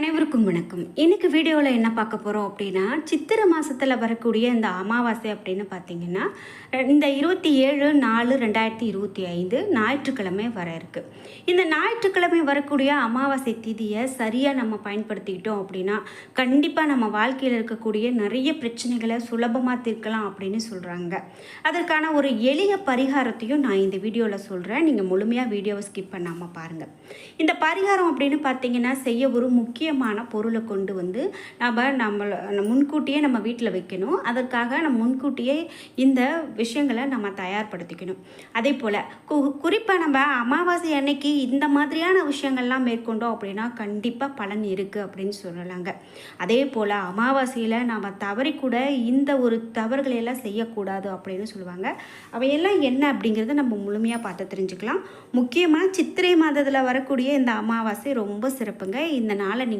அனைவருக்கும் வணக்கம். இன்றைக்கி வீடியோவில் என்ன பார்க்க போகிறோம் அப்படின்னா சித்திரை மாதத்தில் வரக்கூடிய இந்த அமாவாசை அப்படின்னு பார்த்தீங்கன்னா இந்த இருபத்தி ஏழு நாலு ரெண்டாயிரத்தி இருபத்தி ஐந்து ஞாயிற்றுக்கிழமை வர இருக்குது இந்த ஞாயிற்றுக்கிழமை வரக்கூடிய அமாவாசை திதியை சரியாக நம்ம பயன்படுத்திக்கிட்டோம் அப்படின்னா கண்டிப்பாக நம்ம வாழ்க்கையில் இருக்கக்கூடிய நிறைய பிரச்சனைகளை சுலபமாக தீர்க்கலாம் அப்படின்னு சொல்கிறாங்க அதற்கான ஒரு எளிய பரிகாரத்தையும் நான் இந்த வீடியோவில் சொல்கிறேன் நீங்கள் முழுமையாக வீடியோவை ஸ்கிப் பண்ணாமல் பாருங்கள் இந்த பரிகாரம் அப்படின்னு பார்த்தீங்கன்னா செய்ய ஒரு முக்கிய முக்கியமான பொருளை கொண்டு வந்து நம்ம நம்மளை முன்கூட்டியே நம்ம வீட்டில் வைக்கணும். அதற்காக நம்ம முன்கூட்டியே இந்த விஷயங்களை நம்ம தயார்படுத்திக்கணும். அதே போல் கு குறிப்பாக நம்ம அமாவாசை அன்னைக்கு இந்த மாதிரியான விஷயங்கள்லாம் மேற்கொண்டோம் அப்படின்னா கண்டிப்பாக பலன் இருக்குது அப்படின்னு சொல்லலாங்க. அதே போல் அமாவாசையில் நாம் தவறி கூட இந்த ஒரு தவறுகளை எல்லாம் செய்யக்கூடாது அப்படின்னு சொல்லுவாங்க. அவையெல்லாம் என்ன அப்படிங்கிறத நம்ம முழுமையாக பார்த்து தெரிஞ்சுக்கலாம். முக்கியமாக சித்திரை மாதத்தில் வரக்கூடிய இந்த அமாவாசை ரொம்ப சிறப்புங்க. இந்த நாளை நீங்கள்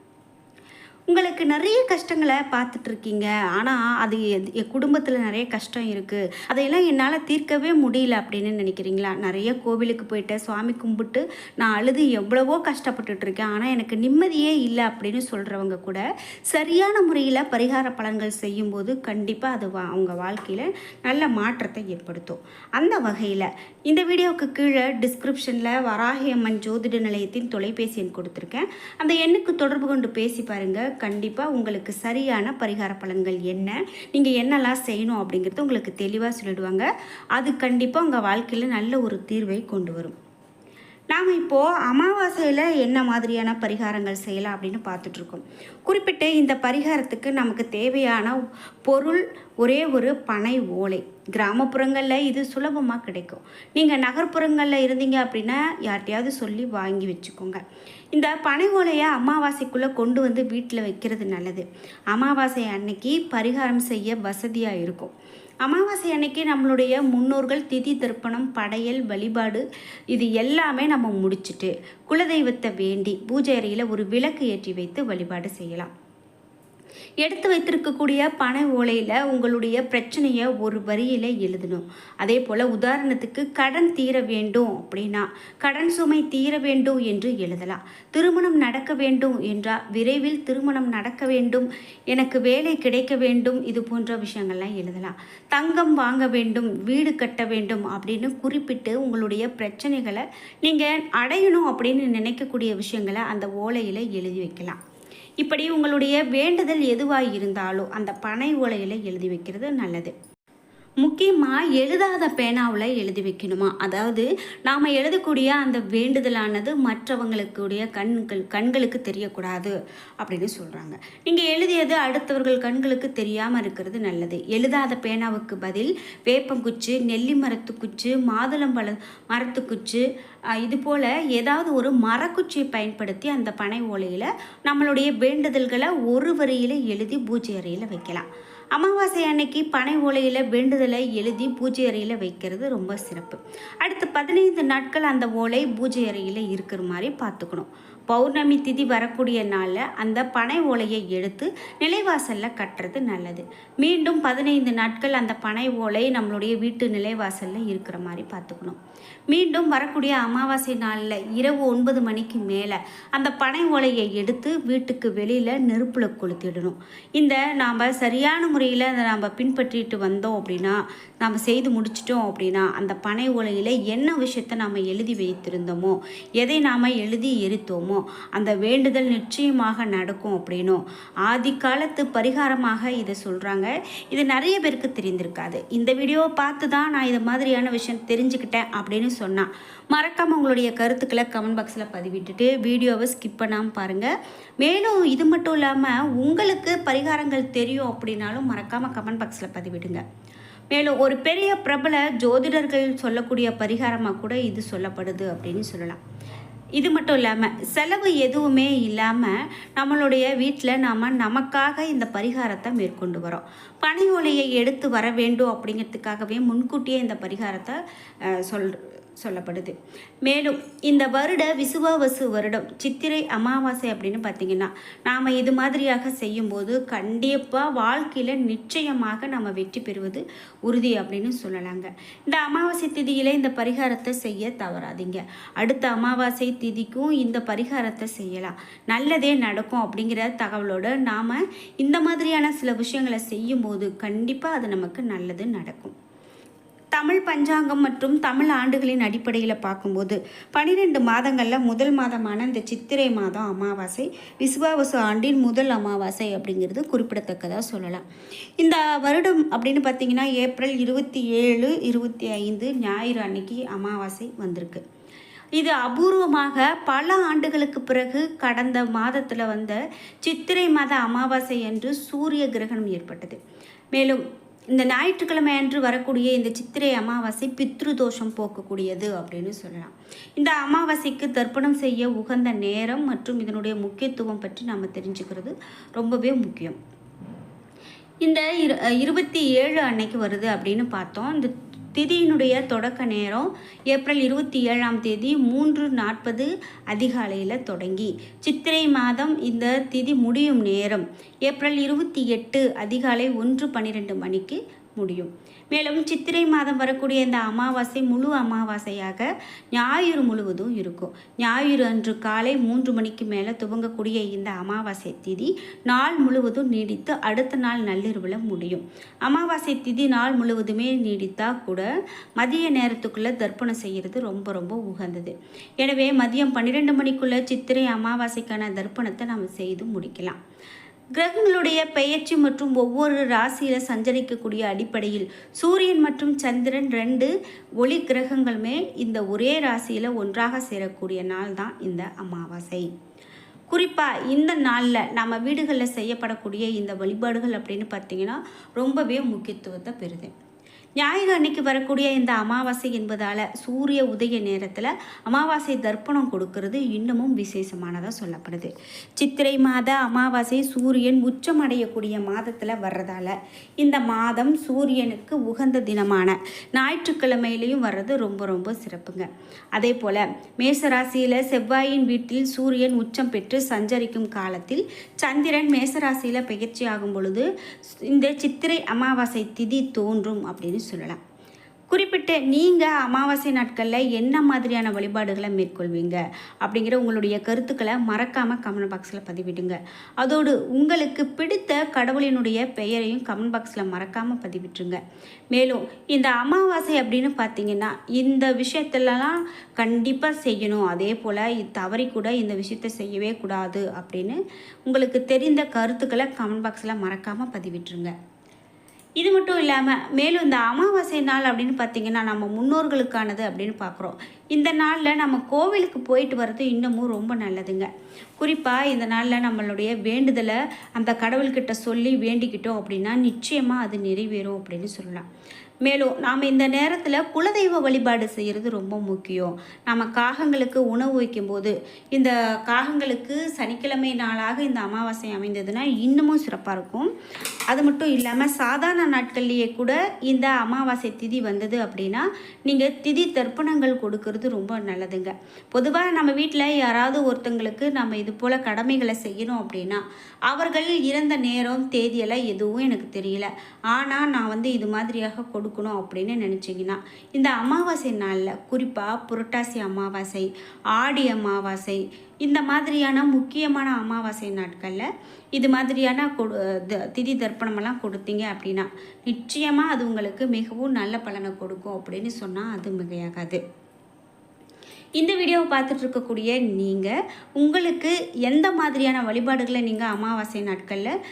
உங்களுக்கு நிறைய கஷ்டங்களை பார்த்துட்டு இருக்கீங்க ஆனால் அது எது- என் குடும்பத்தில் நிறைய கஷ்டம் இருக்குது அதையெல்லாம் என்னால் தீர்க்கவே முடியல அப்படின்னு நினைக்கிறீங்களா? நிறைய கோவிலுக்கு போயிட்டு சுவாமி கும்பிட்டு நான் அழுது எவ்வளவோ கஷ்டப்பட்டுட்டு இருக்கேன் ஆனால் எனக்கு நிம்மதியே இல்லை அப்படின்னு சொல்கிறவங்க கூட சரியான முறையில் பரிகார பலன்கள் செய்யும்போது கண்டிப்பாக அது வா- அவங்க வாழ்க்கையில் நல்ல மாற்றத்தை ஏற்படுத்தும். அந்த வகையில் இந்த வீடியோவுக்கு கீழே டிஸ்கிரிப்ஷனில் வராகியம்மன் ஜோதிட நிலையத்தின் தொலைபேசி எண் கொடுத்துருக்கேன். அந்த எண்ணுக்கு தொடர்பு கொண்டு பேசி பாருங்கள் கண்டிப்பாக உங்களுக்கு சரியான பரிகார பலன்கள் என்ன? நீங்கள் என்னெல்லாம் செய்யணும் அப்படிங்கிறது உங்களுக்கு தெளிவாக சொல்லிடுவாங்க. அது கண்டிப்பாக உங்கள் வாழ்க்கையில் நல்ல ஒரு தீர்வை கொண்டு வரும். நாம் இப்போது அமாவாசையில் என்ன மாதிரியான பரிகாரங்கள் செய்யலாம் அப்படின்னு பார்த்துட்ருக்கோம். குறிப்பிட்டு இந்த பரிகாரத்துக்கு நமக்கு தேவையான பொருள் ஒரே ஒரு பனை ஓலை. கிராமப்புறங்களில் இது சுலபமாக கிடைக்கும். நீங்கள் நகர்ப்புறங்களில் இருந்தீங்க அப்படின்னா யார்கிட்டையாவது சொல்லி வாங்கி வச்சுக்கோங்க. இந்த பனை ஓலையை அமாவாசைக்குள்ளே கொண்டு வந்து வீட்டில் வைக்கிறது நல்லது. அமாவாசை அன்னைக்கு பரிகாரம் செய்ய வசதியாக இருக்கும். அமாவாசை அன்னைக்கு நம்மளுடைய முன்னோர்கள் திதி தர்ப்பணம் படையல் வழிபாடு இது எல்லாமே நம்ம முடிச்சிட்டு குலதெய்வத்தை வேண்டி பூஜை அறையில் ஒரு விளக்கு ஏற்றி வைத்து வழிபாடு செய்யலாம். எடுத்து வைத்திருக்கக்கூடிய பனை ஓலையில் உங்களுடைய பிரச்சனையை ஒரு வரியில் எழுதணும். அதே போல் உதாரணத்துக்கு கடன் தீர வேண்டும் அப்படின்னா கடன் சுமை தீர வேண்டும் என்று எழுதலாம். திருமணம் நடக்க வேண்டும் என்றால் விரைவில் திருமணம் நடக்க வேண்டும் எனக்கு வேலை கிடைக்க வேண்டும் இது போன்ற விஷயங்கள்லாம் எழுதலாம். தங்கம் வாங்க வேண்டும் வீடு கட்ட வேண்டும் அப்படின்னு குறிப்பிட்டு உங்களுடைய பிரச்சனைகளை நீங்கள் அடையணும் அப்படின்னு நினைக்கக்கூடிய விஷயங்களை அந்த ஓலையில் எழுதி வைக்கலாம். இப்படி உங்களுடைய வேண்டுதல் எதுவாக இருந்தாலும் அந்த பனை ஓலையில் எழுதி வைக்கிறது நல்லது. முக்கியமாக எழுதாத பேனாவில் எழுதி வைக்கணுமா? அதாவது நாம் எழுதக்கூடிய அந்த வேண்டுதலானது மற்றவங்களுக்குடைய கண்கள் கண்களுக்கு தெரியக்கூடாது அப்படின்னு சொல்கிறாங்க நீங்கள் எழுதியது அடுத்தவர்கள் கண்களுக்கு தெரியாமல் இருக்கிறது நல்லது. எழுதாத பேனாவுக்கு பதில் வேப்பங்குச்சு நெல்லி மரத்துக்குச்சு மாதுளம்பழ மரத்துக்குச்சு இது போல் ஏதாவது ஒரு மரக்குச்சியை பயன்படுத்தி அந்த பனை ஓலையில் நம்மளுடைய வேண்டுதல்களை ஒரு வரியில் எழுதி பூஜை அறையில் வைக்கலாம். அமாவாசை அன்னைக்கு பனை ஓலையில் வேண்டுதல் எழுதி பூஜை அறையில் வைக்கிறது ரொம்ப சிறப்பு. அடுத்து பதினைந்து நாட்கள் அந்த ஓலை பூஜை அறையில் இருக்கிற மாதிரி பார்த்துக்கணும். பௌர்ணமி திதி வரக்கூடிய நாளில் அந்த பனை ஓலையை எடுத்து நிலைவாசலில் கட்டுறது நல்லது. மீண்டும் பதினைந்து நாட்கள் அந்த பனை ஓலை நம்மளுடைய வீட்டு நிலைவாசலில் இருக்கிற மாதிரி பார்த்துக்கணும். மீண்டும் வரக்கூடிய அமாவாசை நாளில் இரவு ஒன்பது மணிக்கு மேலே அந்த பனை ஓலையை எடுத்து வீட்டுக்கு வெளியில் நெருப்பில் கொளுத்திடணும். இந்த நாம் சரியான முறையில் அதை நாம் பின்பற்றிட்டு வந்தோம் அப்படின்னா நாம் செய்து முடிச்சிட்டோம் அப்படின்னா அந்த பனை ஓலையில் என்ன விஷயத்தை நாம் எழுதி வைத்திருந்தோமோ எதை நாம் எழுதி எரித்தோமோ அந்த வேண்டுதல் நிச்சயமாக நடக்கும் அப்படின்னும் ஆதி காலத்து பரிகாரமாக இதை சொல்கிறாங்க இது நிறைய பேருக்கு தெரிந்திருக்காது. இந்த வீடியோவை பார்த்து தான் நான் இது மாதிரியான விஷயம் தெரிஞ்சுக்கிட்டேன் அப்படின்னு சொன்னான் மறக்காமல் உங்களுடைய கருத்துக்களை கமெண்ட் பாக்ஸில் பதிவிட்டுட்டு வீடியோவை ஸ்கிப் பண்ணாமல் பாருங்கள் மேலும் இது மட்டும் இல்லாமல் உங்களுக்கு பரிகாரங்கள் தெரியும் அப்படின்னாலும் மறக்காமல் கமெண்ட் பாக்ஸில் பதிவிடுங்க. மேலும் ஒரு பெரிய பிரபல ஜோதிடர்கள் சொல்லக்கூடிய பரிகாரமாக கூட இது சொல்லப்படுது அப்படின்னு சொல்லலாம். இது மட்டும் இல்லாமல் செலவு எதுவுமே இல்லாமல் நம்மளுடைய வீட்டில் நாம் நமக்காக இந்த பரிகாரத்தை மேற்கொண்டு வரோம். பனை ஒலையை எடுத்து வர வேண்டும் அப்படிங்கிறதுக்காகவே முன்கூட்டியே இந்த பரிகாரத்தை சொல் சொல்லப்படுது. மேலும் இந்த வருட விசுவாவசு வருடம் சித்திரை அமாவாசை அப்படின்னு பார்த்தீங்கன்னா நாம் இது மாதிரியாக செய்யும்போது கண்டிப்பாக வாழ்க்கையில் நிச்சயமாக நம்ம வெற்றி பெறுவது உறுதி அப்படின்னு சொல்லலாங்க. இந்த அமாவாசை திதியில் இந்த பரிகாரத்தை செய்ய தவறாதீங்க. அடுத்த அமாவாசை திதிக்கும் இந்த பரிகாரத்தை செய்யலாம். நல்லதே நடக்கும் அப்படிங்கிற தகவலோடு நாம் இந்த மாதிரியான சில விஷயங்களை செய்யும்போது கண்டிப்பாக அது நமக்கு நல்லது நடக்கும். தமிழ் பஞ்சாங்கம் மற்றும் தமிழ் ஆண்டுகளின் அடிப்படையில் பார்க்கும்போது பன்னிரெண்டு மாதங்களில் முதல் மாதமான இந்த சித்திரை மாதம் அமாவாசை விசுவாவசு ஆண்டின் முதல் அமாவாசை அப்படிங்கிறது குறிப்பிடத்தக்கதாக சொல்லலாம். இந்த வருடம் அப்படின்னு பார்த்தீங்கன்னா ஏப்ரல் இருபத்தி ஏழு இருபத்தி ஐந்து ஞாயிறு அன்னைக்கு அமாவாசை வந்திருக்கு. இது அபூர்வமாக பல ஆண்டுகளுக்கு பிறகு கடந்த மாதத்தில் வந்த சித்திரை மாத அமாவாசை என்று சூரிய கிரகணம் ஏற்பட்டது. மேலும் இந்த ஞாயிற்றுக்கிழமை அன்று வரக்கூடிய இந்த சித்திரை அமாவாசை பித்ரு தோஷம் போக்கக்கூடியது அப்படின்னு சொல்லலாம். இந்த அமாவாசைக்கு தர்ப்பணம் செய்ய உகந்த நேரம் மற்றும் இதனுடைய முக்கியத்துவம் பற்றி நம்ம தெரிஞ்சுக்கிறது ரொம்பவே முக்கியம். இந்த இரு இருபத்தி ஏழு அன்னைக்கு வருது அப்படின்னு பார்த்தோம். இந்த திதியினுடைய தொடக்க நேரம் ஏப்ரல் இருபத்தி ஏழாம் தேதி மூன்று நாற்பது அதிகாலையில் தொடங்கி. சித்திரை மாதம் இந்த திதி முடியும் நேரம் ஏப்ரல் இருபத்தி எட்டு அதிகாலை ஒன்று பன்னிரெண்டு மணிக்கு முடியும். மேலும் சித்திரை மாதம் வரக்கூடிய இந்த அமாவாசை முழு அமாவாசையாக ஞாயிறு முழுவதும் இருக்கும். ஞாயிறு அன்று காலை மூன்று மணிக்கு மேலே துவங்கக்கூடிய இந்த அமாவாசை திதி நாள் முழுவதும் நீடித்து அடுத்த நாள் நள்ளிரவில் முடியும். அமாவாசை திதி நாள் முழுவதுமே நீடித்தால் கூட மதிய நேரத்துக்குள்ளே தர்ப்பணம் செய்கிறது ரொம்ப ரொம்ப உகந்தது. எனவே மதியம் பன்னிரெண்டு மணிக்குள்ளே சித்திரை அமாவாசைக்கான தர்ப்பணத்தை நம்ம செய்து முடிக்கலாம். கிரகங்களுடைய பெயர்ச்சி மற்றும் ஒவ்வொரு ராசியில் சஞ்சரிக்கக்கூடிய அடிப்படையில் சூரியன் மற்றும் சந்திரன் ரெண்டு ஒளி கிரகங்களுமே இந்த ஒரே ராசியில் ஒன்றாக சேரக்கூடிய நாள் தான் இந்த அமாவாசை. குறிப்பாக இந்த நாளில் நம்ம வீடுகளில் செய்யப்படக்கூடிய இந்த வழிபாடுகள் அப்படின்னு பார்த்தீங்கன்னா ரொம்பவே முக்கியத்துவத்தை பெறுது. ஞாயிறு அன்னைக்கு வரக்கூடிய இந்த அமாவாசை என்பதால் சூரிய உதய நேரத்தில் அமாவாசை தர்ப்பணம் கொடுக்கறது இன்னமும் விசேஷமானதாக சொல்லப்படுது. சித்திரை மாத அமாவாசை சூரியன் உச்சமடையக்கூடிய மாதத்தில் வர்றதால இந்த மாதம் சூரியனுக்கு உகந்த தினமான ஞாயிற்றுக்கிழமையிலையும் வர்றது ரொம்ப ரொம்ப சிறப்புங்க. அதே போல் மேசராசியில் செவ்வாயின் வீட்டில் சூரியன் உச்சம் பெற்று சஞ்சரிக்கும் காலத்தில் சந்திரன் மேசராசியில் பயிற்சி ஆகும் பொழுது இந்த சித்திரை அமாவாசை திதி தோன்றும் அப்படின்னு சொல்லலாம். குறிப்பிட்டு நீங்கள் அமாவாசை நாட்களில் என்ன மாதிரியான வழிபாடுகளை மேற்கொள்வீங்க? அப்படிங்கிற உங்களுடைய கருத்துக்களை மறக்காமல் கமெண்ட் பாக்ஸில் பதிவிடுங்க. அதோடு உங்களுக்கு பிடித்த கடவுளினுடைய பெயரையும் கமெண்ட் பாக்ஸில் மறக்காமல் பதிவிட்டுருங்க. மேலும் இந்த அமாவாசை அப்படின்னு பார்த்தீங்கன்னா இந்த விஷயத்துலலாம் கண்டிப்பாக செய்யணும். அதே போல் தவறி கூட இந்த விஷயத்தை செய்யவே கூடாது அப்படின்னு உங்களுக்கு தெரிந்த கருத்துக்களை கமெண்ட் பாக்ஸில் மறக்காமல் பதிவிட்டுருங்க. இது மட்டும் இல்லாமல் மேலும் இந்த அமாவாசை நாள் அப்படின்னு பார்த்தீங்கன்னா நம்ம முன்னோர்களுக்கானது அப்படின்னு பார்க்குறோம் இந்த நாளில் நம்ம கோவிலுக்கு போயிட்டு வர்றது இன்னமும் ரொம்ப நல்லதுங்க. குறிப்பாக இந்த நாளில் நம்மளுடைய வேண்டுதலை அந்த கடவுள்கிட்ட சொல்லி வேண்டிக்கிட்டோம் அப்படின்னா நிச்சயமாக அது நிறைவேறும் அப்படின்னு சொல்லலாம். மேலும் நாம் இந்த நேரத்தில் குலதெய்வ வழிபாடு செய்கிறது ரொம்ப முக்கியம். நம்ம காகங்களுக்கு உணவு வைக்கும்போது இந்த காகங்களுக்கு சனிக்கிழமை நாளாக இந்த அமாவாசை அமைந்ததுன்னா இன்னமும் சிறப்பாக இருக்கும். அது மட்டும் இல்லாமல் சாதாரண நாட்கள்லேயே கூட இந்த அமாவாசை திதி வந்தது அப்படின்னா நீங்கள் திதி தர்ப்பணங்கள் கொடுக்கறது ரொம்ப நல்லதுங்க. பொதுவாக நம்ம வீட்டில் யாராவது ஒருத்தங்களுக்கு நம்ம இது போல் கடமைகளை செய்யணும் அப்படின்னா அவர்கள் இறந்த நேரம் தேதியெல்லாம் எதுவும் எனக்கு தெரியல. ஆனால் நான் வந்து இது மாதிரியாக கொடு கொடுக்கணும் அப்படின்னு நினச்சிங்கன்னா இந்த அமாவாசை நாளில் குறிப்பாக புரட்டாசி அமாவாசை ஆடி அமாவாசை இந்த மாதிரியான முக்கியமான அமாவாசை நாட்களில் இது மாதிரியான கொடு திதி தர்ப்பணமெல்லாம் கொடுத்தீங்க அப்படின்னா நிச்சயமாக அது உங்களுக்கு மிகவும் நல்ல பலனை கொடுக்கும் அப்படின்னு சொன்னால் அது மிகையாகாது. இந்த வீடியோவை பார்த்துட்டு இருக்கக்கூடிய நீங்கள் உங்களுக்கு எந்த மாதிரியான வழிபாடுகளை நீங்கள் அமாவாசை நாட்களில்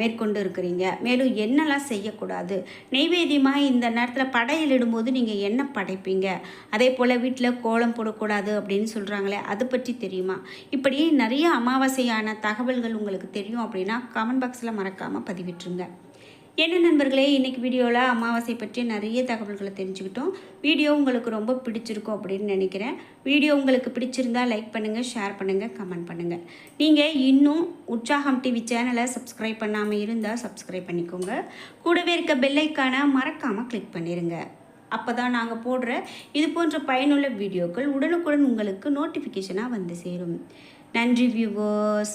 மேற்கொண்டு இருக்கிறீங்க? மேலும் என்னெல்லாம் செய்யக்கூடாது? நெய்வேதியமாக இந்த நேரத்தில் படையலிடும்போது நீங்கள் என்ன படைப்பீங்க? அதே போல் வீட்டில் கோலம் போடக்கூடாது அப்படின்னு சொல்கிறாங்களே அதை பற்றி தெரியுமா? இப்படி நிறைய அமாவாசையான தகவல்கள் உங்களுக்கு தெரியும் அப்படின்னா கமெண்ட் பாக்ஸில் மறக்காமல் பதிவிட்டுருங்க. என்ன நண்பர்களே இன்றைக்கி வீடியோவில் அமாவாசை பற்றி நிறைய தகவல்களை தெரிஞ்சுக்கிட்டோம். வீடியோ உங்களுக்கு ரொம்ப பிடிச்சிருக்கும் அப்படின்னு நினைக்கிறேன். வீடியோ உங்களுக்கு பிடிச்சிருந்தால் லைக் பண்ணுங்கள் ஷேர் பண்ணுங்கள் கமெண்ட் பண்ணுங்கள் நீங்கள் இன்னும் உற்சாகம் டிவி சேனலை சப்ஸ்கிரைப் பண்ணாமல் இருந்தால் சப்ஸ்கிரைப் பண்ணிக்கோங்க. கூடவே இருக்க பெல்லைக்கான மறக்காமல் கிளிக் பண்ணிடுங்க அப்போ தான் நாங்கள் போடுற இது போன்ற பயனுள்ள வீடியோக்கள் உடனுக்குடன் உங்களுக்கு நோட்டிஃபிகேஷனாக வந்து சேரும். நன்றி வியூவர்ஸ்